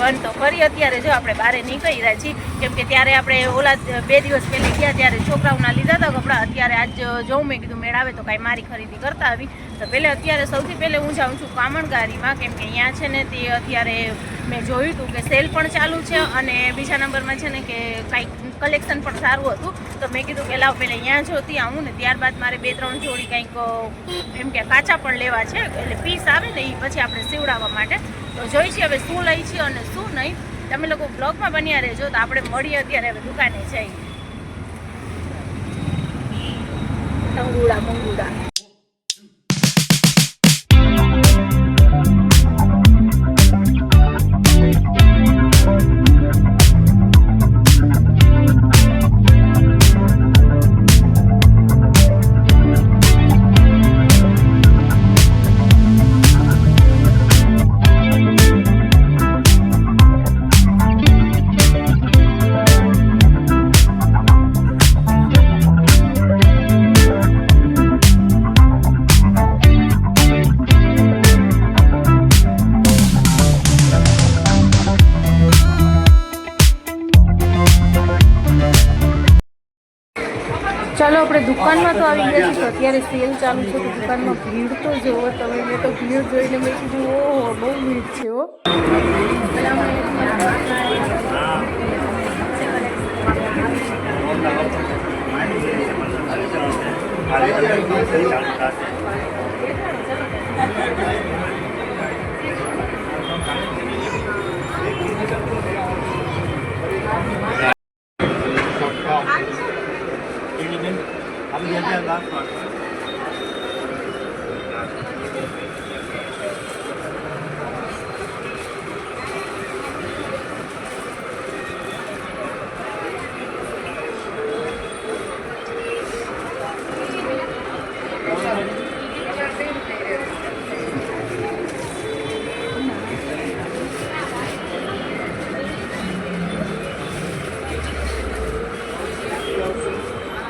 One તો ફરી અત્યારે જો આપણે બહાર નીકળી રહ્યા છીએ. કેમ કે ત્યારે આપણે ઓલા બે દિવસ પહેલાં ગયા ત્યારે છોકરાઓના લીધા હતા કપડાં. અત્યારે આજ જોઉં મેં કીધું મેળ આવે તો કાંઈ મારી ખરીદી કરતા આવી. તો પહેલે અત્યારે સૌથી પહેલે હું જાઉં છું કામણગારીમાં, કેમ કે અહીંયા છે ને તે અત્યારે મેં જોયું હતું કે સેલ પણ ચાલુ છે અને બીજા નંબરમાં છે ને કે કાંઈક કલેક્શન પણ સારું હતું. તો મેં કીધું કે લાવ પહેલાં અહીંયા જોતી આવું ને ત્યારબાદ મારે બે ત્રણ જોડી કંઈક એમ કે કાચા પણ લેવા છે. એટલે પીસ આવે ને એ પછી આપણે સીવડાવવા માટે. તો જોઈ છીએ હવે શું લઈ છે અને શું નહીં. તમે લોકો બ્લોગમાં બન્યા રહેજો, તો આપણે મળીએ અત્યારે હવે દુકાને જઈએ અંગુડા મંગુડા ચાલો આપણે દુકાનમાં તો આવી ગયા છીએ. અત્યારે સેલ ચાલુ છે તો દુકાનમાં ભીડ તો જોવો તમે મેં તો ભીડ જોઈને મેં કીધું, ઓહો, બહુ ભીડ છે હો.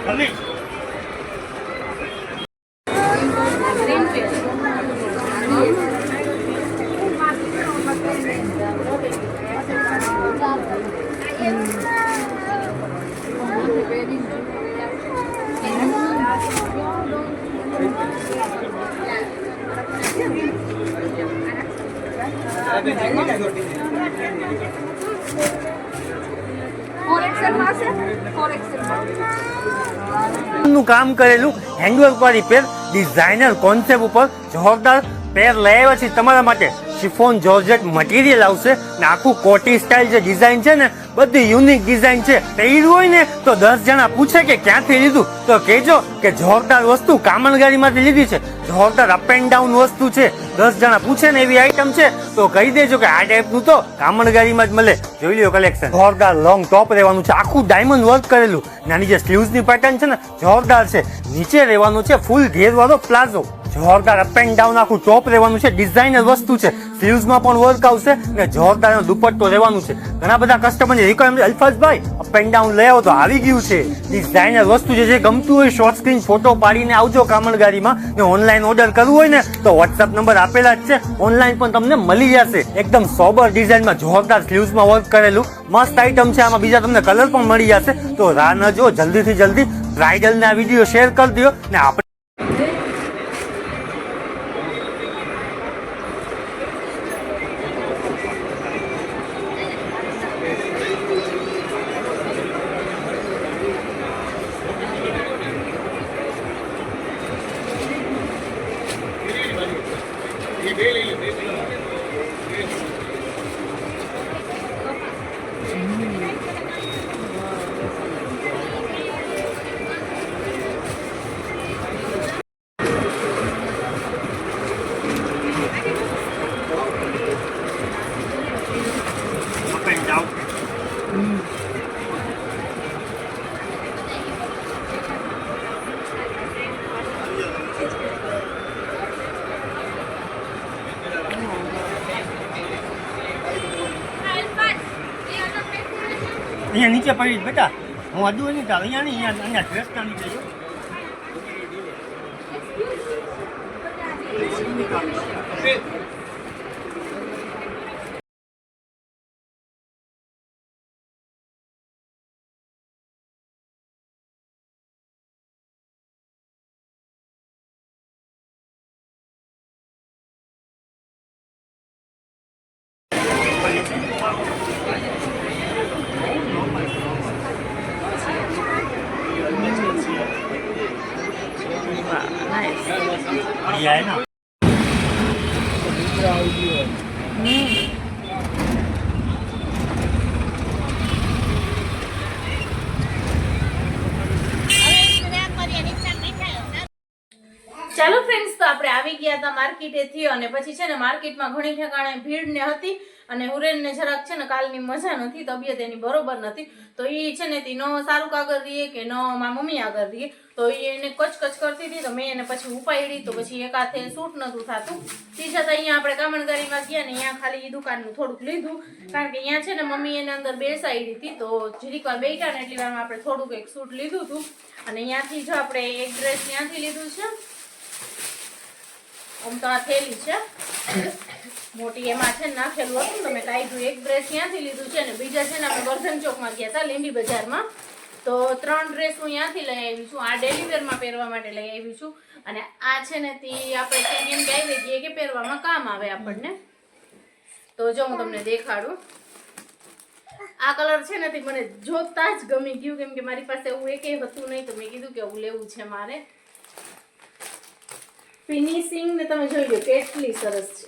பண்ணி કામ કરેલું હેન્ડવર્ક પર રિપેર ડિઝાઇનર કોન્સેપ્ટ ઉપર જોરદાર પેર લઈ આવ્યા છે તમારા માટે. શિફોન જોર્જેટ મટીરિયલ આવશે ને આખું કોટી સ્ટાઇલ જે ડિઝાઇન છે ને, બધી યુનિક ડિઝાઇન છે. પહેર્યું હોય ને, તો દસ જણા પૂછે કે ક્યાંથી લીધું? તો કહેજો કે જોરદાર વસ્તુ કામણગારીમાંથી લીધી છે. જોરદાર અપ એન્ડ ડાઉન વસ્તુ છે. દસ જણા પૂછે ને એવી આઈટમ છે, તો કહી દેજો કે આ ટાઈપનું તો કામણગારીમાં જ મળે. જોઈ લ્યો કલેક્શન જોરદાર લોંગ ટોપ રહેવાનું છે. આખું ડાયમંડ વર્ક કરેલું. નાની જે સ્લીવ્સની પેટર્ન છે ને, જોરદાર છે. નીચે રહેવાનું છે ફૂલ ઘેરવાળો પ્લાઝો. જોરદાર અપ એન્ડ ડાઉન આખું ટોપ રહેવાનું છે ડિઝાઇનર વસ્તુ છે. સ્લીવ્સમાં પણ વર્ક આવશે ને જોરદાર દુપટ્ટો રહેવાનું છે. ઘણા બધા કસ્ટમરની રિક્વાયરમેન્ટ અલ્ફાઝભાઈ અપ એન્ડ ડાઉન લઈ આવો તો આવી ગયું છે. ડિઝાઇનર વસ્તુ જે ગમતું હોય શોર્ટ સ્ક્રીન ફોટો પાડીને આવજો કામણગારીમાં. ને ઓનલાઈન ઓર્ડર કરવું હોય ને, તો વોટ્સઅપ નંબર આપેલા જ છે. ઓનલાઈન પણ તમને મળી જશે. એકદમ સોબર ડિઝાઇનમાં જોરદાર સ્લીવ્સમાં વર્ક કરેલું. મસ્ત આઈટમ છે, આમાં બીજા તમને કલર પણ મળી જશે. તો રાહ ન જો જલ્દીથી જલ્દી. બ્રાઇડલના વીડિયો શેર કરી દો ને આપણે અહીંયા નીચે પડી બેટા. હું હજુ નહીં ચાલ અહીંયા નહીં, અહીંયા અહીંયા ડ્રેસના નીચે જો ये ગયા હતા માર્કેટેથી અને પછી છે ને માર્કેટમાં ઘણી ઠેકાણે ભીડ ને હતી અને હુરેનને જરાક છે ને કાલની મજા નથી, તબિયત એની બરોબર નથી. તો એ છે ને તે ન સારું આગળ રહીએ કે ન મા મમ્મી આગળ રહીએ તો એ એને કચકચ કરતી હતી તો મેં એને પછી ઉપાડી તો પછી એક હાથે સૂટ નતું થતું. તે છતાં અહીંયા આપણે કામણગારીમાં ગયા ને અહીંયા ખાલી એ દુકાનનું થોડુંક લીધું. કારણ કે અહીંયા છે ને મમ્મી એને અંદર બેસાડી હતી તો જરીક વાર બેઠા ને એટલી વારમાં આપણે થોડુંક એક સૂટ લીધું હતું. અને અહીંયાથી જો આપણે એક ડ્રેસ ત્યાંથી લીધું છે આમ તો આ થેલી છે. મોટી એમાં છે નાખેલું હતું તમે કાઢ્યું. એક ડ્રેસ ત્યાંથી લીધું છે ને બીજા છે ને આપણે વર્ધન ચોકમાં ગયા હતા, લીંબી બજારમાં. તો ત્રણ ડ્રેસ હું ત્યાંથી લઈ આવી છું. આ ડેલી વેરમાં પહેરવા માટે લઈ આવી અને આ છે ને આપણે કે આવી કે પહેરવામાં કામ આવે આપણને. તો જો હું તમને દેખાડું. આ કલર છે ને મને જોતા જ ગમી ગયું. કેમ કે મારી પાસે એવું એકેય હતું નહીં. તો મેં કીધું કે એવું લેવું છે મારે. ફિનિશિંગ ને તમે જોઈ લો, કેટલી સરસ છે.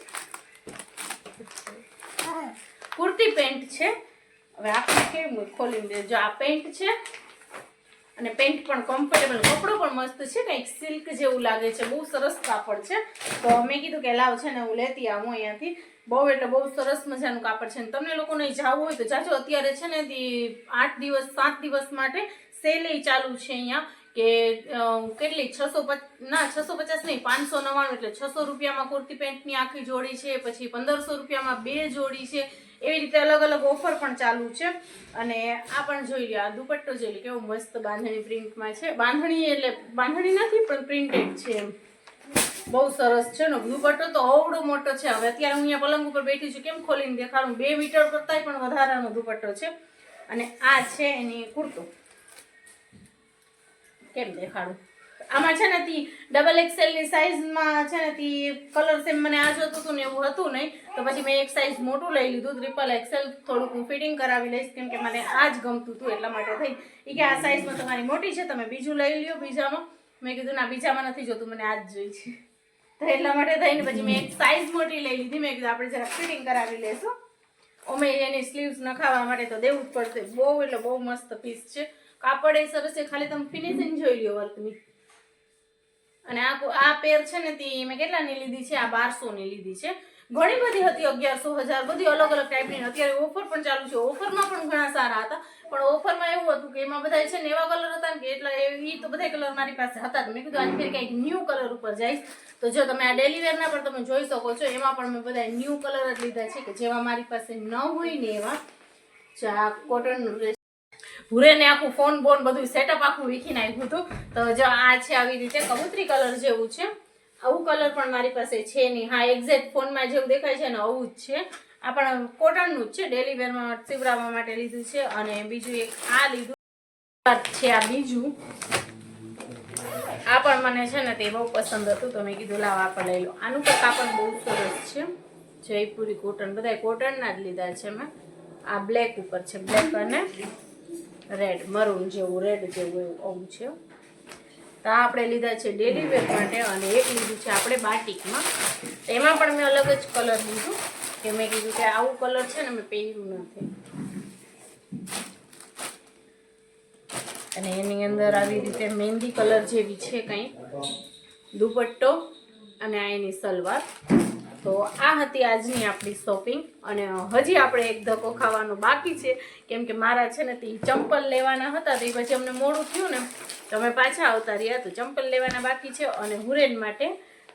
કુર્તી પેન્ટ છે. હવે આપણે કેવું ખોલી જો આ પેન્ટ છે, અને પેન્ટ પણ કમ્ફર્ટેબલ કપડો પણ મસ્ત છે, કંઈક સિલ્ક જેવું લાગે છે. બહુ સરસ કાપડ છે. તો મેં કીધું કે લાવ છે ને હું લેતી આવું અહીંયાથી. બહુ એટલે બહુ સરસ મજાનું કાપડ છે. તમને લોકોને જવું હોય તો જાજો. અત્યારે છે ને આઠ દિવસ, સાત દિવસ માટે સેલ ચાલુ છે અહીંયા. કે કેટલી? છસો ના, છસો પચાસ નહીં, પાંચસો નવ્વાણું એટલે છસો રૂપિયામાં કુર્તી પેન્ટની આખી જોડી છે, પછી પંદરસો રૂપિયામાં બે જોડી છે. એવી રીતે અલગ અલગ ઓફર પણ ચાલુ છે. અને આ પણ જોઈ લો આ દુપટ્ટો જોઈ લો કેવો મસ્ત બાંધણી પ્રિન્ટમાં છે. બાંધણી એટલે, બાંધણી નથી, પણ પ્રિન્ટેડ છે એમ. બહુ સરસ છે ને. દુપટ્ટો તો અવડો મોટો છે. હવે અત્યારે હું અહીંયા પલંગ ઉપર બેઠી છું, કેમ ખોલીને દેખાડું? બે મીટર કરતાંય પણ વધારાનો દુપટ્ટો છે. અને આ છે એની કુર્તો. કેમ દેખાડું? આમાં છે ને તી ડબલ એક્સેલની સાઈઝમાં છે ને તી કલર સેમ મને આ જોતું હતું ને એવું હતું નહીં. તો પછી મેં એક સાઈઝ મોટું લઈ લીધું ટ્રિપલ એક્સેલ થોડુંક હું ફિટિંગ કરાવી લઈશ કેમ કે મને આ જ ગમતું હતું એટલા માટે થઈ. એ કે આ સાઇઝમાં તમારી મોટી છે, તમે બીજું લઈ લ્યો બીજામાં. મેં કીધું, ના, બીજામાં નથી જોતું, મને આ જ જોઈ છે. તો એટલા માટે થઈને પછી મેં એક સાઈઝ મોટી લઈ લીધી. મેં કીધું, આપણે જરા ફિટિંગ કરાવી લઈશું અમે એની સ્લીવ્સ નખાવા માટે તો દેવું જ પડશે. બહુ એટલે બહુ મસ્ત પીસ છે. કાપડ એ સરસ છે, ખાલી તમે ફિનિશિંગ જોઈ લ્યો વર્કની અને આ આ પેર છે ને તે મેં કેટલાની લીધી છે? આ બારસો ની લીધી છે. ઘણી બધી હતી અગિયારસો હજાર, બધી અલગ અલગ ટાઈપની અત્યારે ઓફર પણ ચાલુ છે. ઓફરમાં પણ ઘણા સારા હતા. પણ ઓફરમાં એવું હતું કે એમાં બધા છે ને એવા કલર હતા ને કે એટલા એ તો બધા કલર મારી પાસે હતા મેં કીધું આજે ફેર કંઈક ન્યૂ કલર ઉપર જઈશ. તો જો તમે આ ડેલીવેરના પણ તમે જોઈ શકો છો. એમાં પણ મેં બધા ન્યૂ કલર જ લીધા છે કે જેવા મારી પાસે ન હોય ને એવા. કોટન ભૂરેને આખું ફોન બોન બધું સેટઅપ આખું વીખી નાખ્યું હતું. તો જો આ છે આવી રીતે કબૂતરી કલર જેવું છે. આવું કલર પણ મારી પાસે છે નહીં. હા એક્ઝેક્ટ ફોનમાં જેવું દેખાય છે ને આવું જ છે. આ પણ કોટનનું જ છે. ડેલી વેરમાં સીવડાવવા માટે લીધું છે અને બીજું એક આ લીધું છે, આ બીજું. આ પણ મને છે ને તે બહુ પસંદ હતું, તો મેં કીધું લાવ આ પણ લઈ લો. આનું પણ કાપડ બહુ સરસ છે. જયપુરી કોટન બધા કોટનના જ લીધા છે મેં આ બ્લેક ઉપર છે બ્લેક અને રેડ મરૂન જેવું રેડ જેવું એવું આવું છે. તો આપણે લીધા છે ડેલી વેર માટે અને એક લીધું છે આપણે બાટિકમાં. એમાં પણ મેં અલગ જ કલર લીધું. કે મેં કીધું કે આવું કલર છે ને મેં પહેર્યું નથી અને એની અંદર આવી રીતે મહેંદી કલર જેવી છે કંઈ. દુપટ્ટો અને આ એની સલવાર. તો આ હતી આજની આપણી શોપિંગ અને હજી આપણે એક ધક્કો ખાવાનો બાકી છે. કેમ કે મારા છે ને તે ચંપલ લેવાના હતા, તો એ પછી અમને મોડું થયું ને તમે પાછા આવતા રહ્યા. તો ચંપલ લેવાના બાકી છે અને હુરેન માટે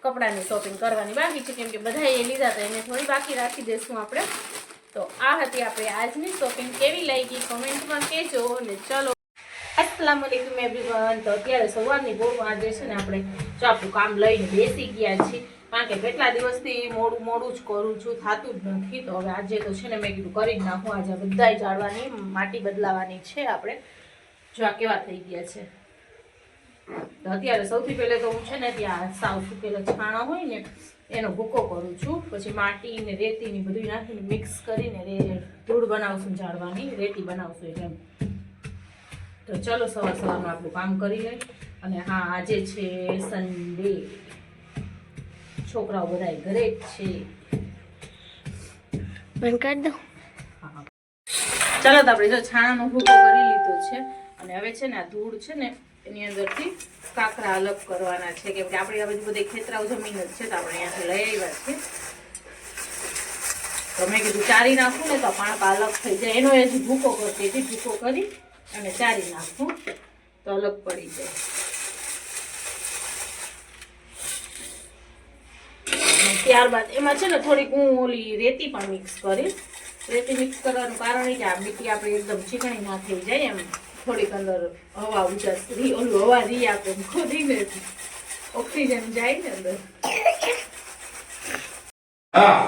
કપડાની શોપિંગ કરવાની બાકી છે. કેમ કે બધાએ લીધા હતા, એને થોડી બાકી રાખી દઈશું આપણે. તો આ હતી આપણે આજની શોપિંગ કેવી લાગી કોમેન્ટમાં કહેજો અને ચલો. અસલામ વાલેકુમ એવરીવન તો અત્યારે સવારની બહુ આજે છે ને આપણે જો આપણું કામ લઈને બેસી ગયા છીએ. કારણ કે કેટલા દિવસથી મોડું મોડું જ કરું છું, થતું જ નથી. તો હવે આજે તો છે ને મેં કીધું કરી જ નાખું. આજે બધાય જાળવાની માટી બદલાવાની છે આપણે. જો આ કેવા થઈ ગયા છે. તો અત્યારે સૌથી પહેલે તો હું છે ને ત્યાં સાવ સુકેલા છાણો હોય ને, એનો ભૂકો કરું છું. પછી માટી ને રેતી ને બધું નાખીને મિક્સ કરીને રે, ધૂળ બનાવશું ઝાડવાની, રેતી બનાવશું એટલે તો ચલો સવાર સવારમાં આપણું કામ કરી લઈએ. અને હા, આજે છે સન્ડે છોકરાઓ બધા ઘરે જ છે. બંધ કરી. ચાલો તો આપણે જો છાણાનો ભૂકો કરી લીધો છે અને હવે છે ને આ ધૂળ છે ને એની અંદરથી કાકરા અલગ કરવાના છે. કેમ કે આપણે આ બધી બધી ખેતરાઓ જમીન જ છે તો આપણે અહીંયાથી લઈ આવ્યા છે. તો મેં કીધું ચારી નાખું ને તો પાણકા અલગ થઈ જાય. એનો એ ભૂકો કરતી હતી. ભૂકો કરી અને ચારી નાખું તો અલગ પડી જાય અને ત્યારબાદ એમાં છે ને થોડીક હું ઓલી રેતી પણ મિક્સ કરીશ. રેતી મિક્સ કરવાનું કારણ એ કે આ બીટી આપણે એકદમ ચીકણી ના થઈ જાય એમ. થોડીક અંદર હવા ઉજાસ ઓલું હવા રી આપે ખોદીને ઓક્સિજન જાય ને અંદર.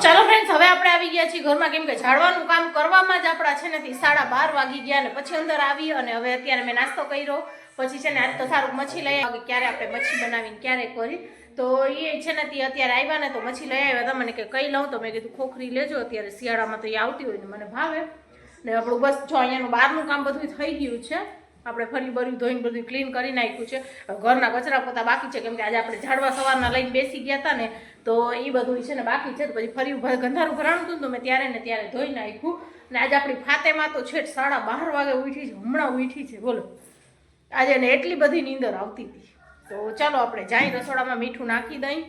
ચાલો ફ્રેન્ડ્સ હવે આપણે આવી ગયા છીએ ઘરમાં. કેમ કે ઝાડવાનું કામ કરવામાં જ આપણા છે ને સાડા બાર વાગી ગયા ને પછી અંદર આવી અને હવે અત્યારે મેં નાસ્તો કર્યો. પછી છે ને આજ તો સારું મચ્છી લઈ આવી ક્યારે આપણે મચ્છી બનાવીને ક્યારે કરી. તો એ છે ને તે અત્યારે આવ્યા ને તો મચ્છી લઈ આવ્યા હતા મને કે કઈ લઉં તો મેં કીધું ખોખરી લેજો, અત્યારે શિયાળામાં તો એ આવતી હોય ને મને ભાવે. ને આપણું બસ જો અહીંયાનું બહારનું કામ બધું થઈ ગયું છે. આપણે ફરી બર્યું ધોઈને બધું ક્લીન કરી નાખ્યું છે. ઘરના કચરા પોતા બાકી છે, કેમ કે આજે આપણે ઝાડવા સવારના લઈને બેસી ગયા હતા ને, તો એ બધું છે ને બાકી છે. તો પછી ફરી ગંધારું ભરાણું હતું ને તો મેં ત્યારે ને ત્યારે ધોઈ નાખ્યું. ને આજે આપણી ફાતેમાં તો છેટ સાડા બાર વાગે ઉઠી છે, હમણાં ઉઠી છે. બોલો. આજે એને એટલી બધી નીંદર આવતી હતી. તો ચાલો આપણે જાય રસોડામાં મીઠું નાખી દઈ.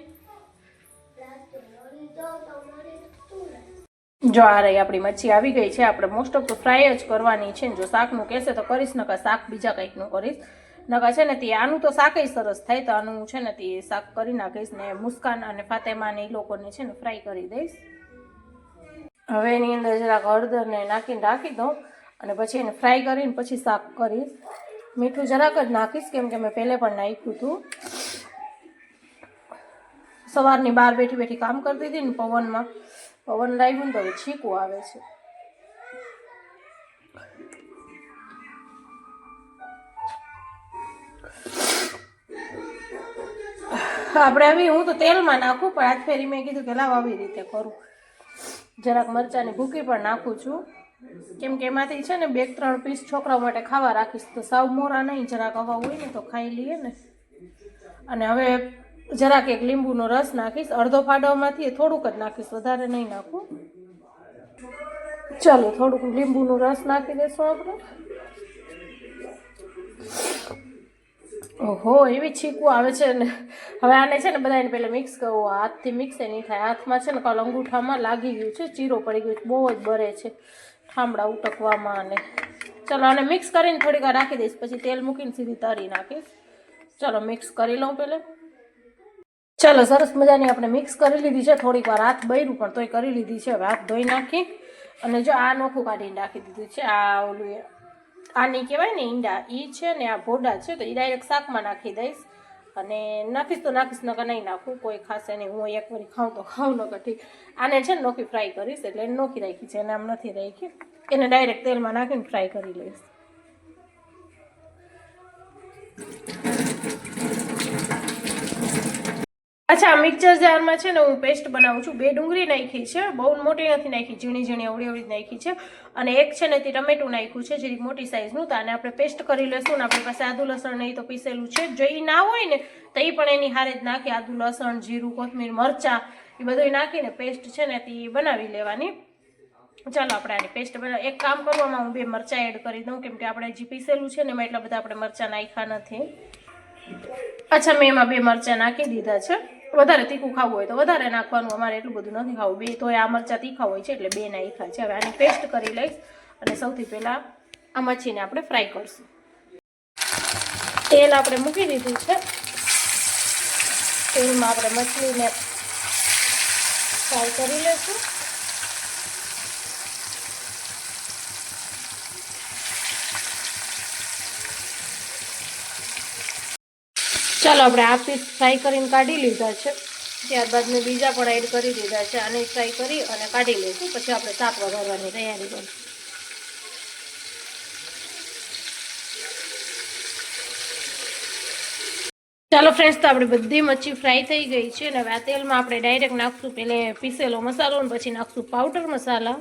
જો આ રહી આપણી મચ્છી આવી ગઈ છે, આપણે મોસ્ટ ઓફ તો ફ્રાય જ કરવાની છે ને જો શાકનું કહેશે તો કરીશ નકા શાક બીજા કંઈકનું કરીશ. નકા છે ને તે આનું તો શાક સરસ થાય તો આનું છે ને તે શાક કરી નાખીશ ને મુસ્કાન અને ફાતેમા ને એ લોકોને છે ને ફ્રાય કરી દઈશ. હવે એની અંદર જરાક હળદરને નાખીને રાખી દઉં અને પછી એને ફ્રાય કરીને પછી શાક કરીશ. મીઠું જરાક જ નાખીશ, કેમ કે મેં પહેલે પણ નાખ્યું હતું. સવારની બહાર બેઠી બેઠી કામ કરતી હતી ને પવનમાં. પવન લાગ્યું ને તો છીકું આવે છે. આપણે આવી, હું તો તેલમાં નાખું, પણ આજ ફેરી મેં કીધું કે લાવ આવી રીતે કરું. જરાક મરચાંની ભૂકી પણ નાખું છું. કેમ કે એમાંથી છે ને બે ત્રણ પીસ છોકરાઓ માટે ખાવા રાખીશ, તો સાવ મોરા નહીં, જરાક હવા હોય ને તો ખાઈ લઈએ ને. અને હવે જરાક એક લીંબુનો રસ નાખીશ, અડધો ફાડોમાંથી થોડુંક જ નાખીશ, વધારે નહીં નાખું. ચાલો, થોડુંક લીંબુનો રસ નાખી દેશું આપણે. ઓહો, એવી છીકું આવે છે ને. હવે આને છે ને બધાને પહેલાં મિક્સ કરવું, હાથથી મિક્સ નહીં થાય. હાથમાં છે ને કાલ અંગૂઠામાં લાગી ગયું છે, ચીરો પડી ગયો બહુ જ બરે છે. ઠામડા ઉટકવામાં અને ચલો અને મિક્સ કરીને થોડીક વાર રાખી દઈશ, પછી તેલ મૂકીને સીધી તરી નાખીશ. ચલો મિક્સ કરી લઉં પહેલાં ચલો, સરસ મજાની આપણે મિક્સ કરી લીધી છે. થોડીક વાર હાથ બૈરું પણ તોય કરી લીધી છે. હવે હાથ ધોઈ નાખી. અને જો આ નોખું કાઢીને રાખી દીધું છે. આ ઓલું આની કહેવાય ને ઈંડા એ છે ને આ ભોડા છે, તો એ ડાયરેક્ટ શાકમાં નાખી દઈશ. અને નાખીશ તો નાખીશ, નકર નહીં નાખું. કોઈ ખાશે નહીં હું એક વાર ખાઉં તો ખાઉં, નકર ઠીક. આને છે ને નોખી ફ્રાય કરીશ, એટલે નોખી રાખી છે. એને આમ નથી રાખી. એને ડાયરેક્ટ તેલમાં નાખીને ફ્રાય કરી લઈશ. અચ્છા મિક્સર જારમાં છે ને હું પેસ્ટ બનાવું છું. બે ડુંગળી નાખી છે. બહુ મોટી નથી નાખી, ઝીણી ઝીણી અવળી અવળી નાખી છે. અને એક છે ને તે ટમેટું નાખ્યું છે જે મોટી સાઇઝનું તો આને આપણે પેસ્ટ કરી લેશું ને આપણી પાસે આદુ, લસણ નહીં તો પીસેલું છે. જો એ ના હોય ને, તો એ પણ એની હારે જ નાખી. આદુ, લસણ, જીરું, કોથમીર, મરચાં એ બધું નાખીને પેસ્ટ છે ને તે બનાવી લેવાની. ચાલો આપણે આની પેસ્ટ બના એક કામ કરવામાં હું બે મરચાં એડ કરી દઉં, કેમ કે આપણે જે પીસેલું છે ને એમાં એટલા બધા આપણે મરચાં નાખ્યા નથી. અચ્છા, મેં એમાં બે મરચાં નાખી દીધા છે. વધારે તીખું ખાવું હોય તો વધારે નાખવાનું. અમારે એટલું બધું નથી ખાવું. બે તોય આ મરચાં તીખા હોય છે એટલે બે નાખ્યા છે. હવે આને પેસ્ટ કરી લઈશ અને સૌથી પહેલાં આ મચ્છીને આપણે ફ્રાય કરશું. તેલ આપણે મૂકી દીધું છે. તેલમાં આપણે મછલીને ફ્રાય કરી લઈશું. ચાલો આપણે આ પીસ ફ્રાય કરીને કાઢી લીધા છે. ત્યારબાદ મેં બીજા પણ એડ કરી દીધા છે. આને ફ્રાય કરી અને કાઢી લઈશું. પછી આપણે શાક વઘારવાની તૈયારી કરીશું. ચાલો ફ્રેન્ડ્સ તો આપણે બધી મચ્છી ફ્રાય થઈ ગઈ છે. અને હવે આ તેલમાં આપણે ડાયરેક્ટ નાખશું. પેલે પીસેલો મસાલો અને પછી નાખશું પાવડર મસાલા.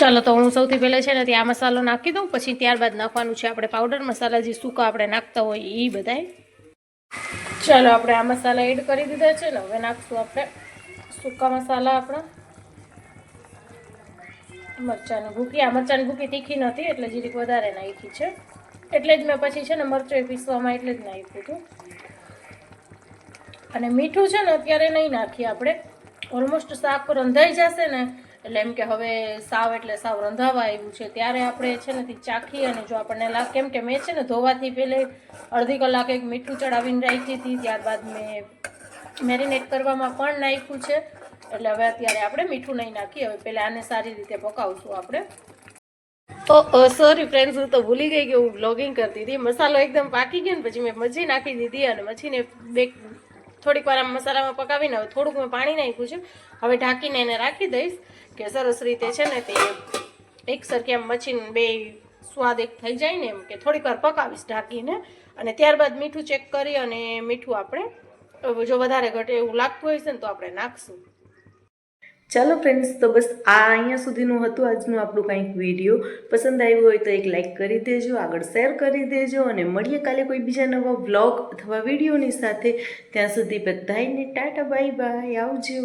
ચાલો તો હું સૌથી પહેલાં છે ને ત્યાં મસાલો નાખી દઉં, પછી ત્યારબાદ નાખવાનું છે આપણે પાવડર મસાલા જે સૂકા આપણે નાખતા હોય એ બધાય. ચાલો આપણે આ મસાલા એડ કરી દીધા છે ને, હવે નાખશું આપણે સૂકા મસાલા આપણા. મરચાંની ભૂકી, આ મરચાંની ભૂકી તીખી નથી એટલે જીરીક વધારે નાખી છે. એટલે જ મેં પછી છે ને મરચાં પીસવામાં એટલે જ નાખ્યું હતું. અને મીઠું છે ને અત્યારે નહીં નાખીએ આપણે. ઓલમોસ્ટ શાક રંધાઈ જશે ને એટલે એમ કે હવે સાવ એટલે સાવ રંધાવા આવ્યું છે. ત્યારે આપણે છે ને ચાખી અને જો આપણને લાગે કેમ કે મેં છે ને, ધોવાથી પહેલે અડધી કલાક એક મીઠું ચડાવીને રાખી હતી, ત્યારબાદ મેં મેરિનેટ કરવામાં પણ નાખ્યું છે. એટલે હવે અત્યારે આપણે મીઠું નહીં નાખીએ, હવે પહેલાં આને સારી રીતે પકાવશું આપણે. ઓ સોરી ફ્રેન્ડ્સ હું તો ભૂલી ગઈ કે હું બ્લોગિંગ કરતી હતી. મસાલો એકદમ પાકી ગયો ને, પછી મેં મજી નાખી દીધી અને મછીને બે થોડીક વાર આમ મસાલામાં પકાવીને હવે થોડુંક મેં પાણી નાખ્યું છે. હવે ઢાંકીને એને રાખી દઈશ કે સરસ રીતે છે ને તે એક સરખી આમ મચ્છીને બે સ્વાદ એક થઈ જાય ને એમ કે થોડીક વાર પકાવીશ ઢાંકીને. અને ત્યારબાદ મીઠું ચેક કરી અને મીઠું આપણે, જો વધારે ઘટે એવું લાગતું હોય છે ને તો આપણે નાખશું. ચાલો ફ્રેન્ડ્સ તો બસ આ અહીંયા સુધીનું હતું આજનું આપણું કંઈક વીડિયો પસંદ આવ્યું હોય તો એક લાઈક કરી દેજો, આગળ શેર કરી દેજો અને મળીએ કાલે કોઈ બીજા નવા વ્લોગ અથવા વિડીયોની સાથે. ત્યાં સુધી બધાને ટાટા બાય બાય આવજો.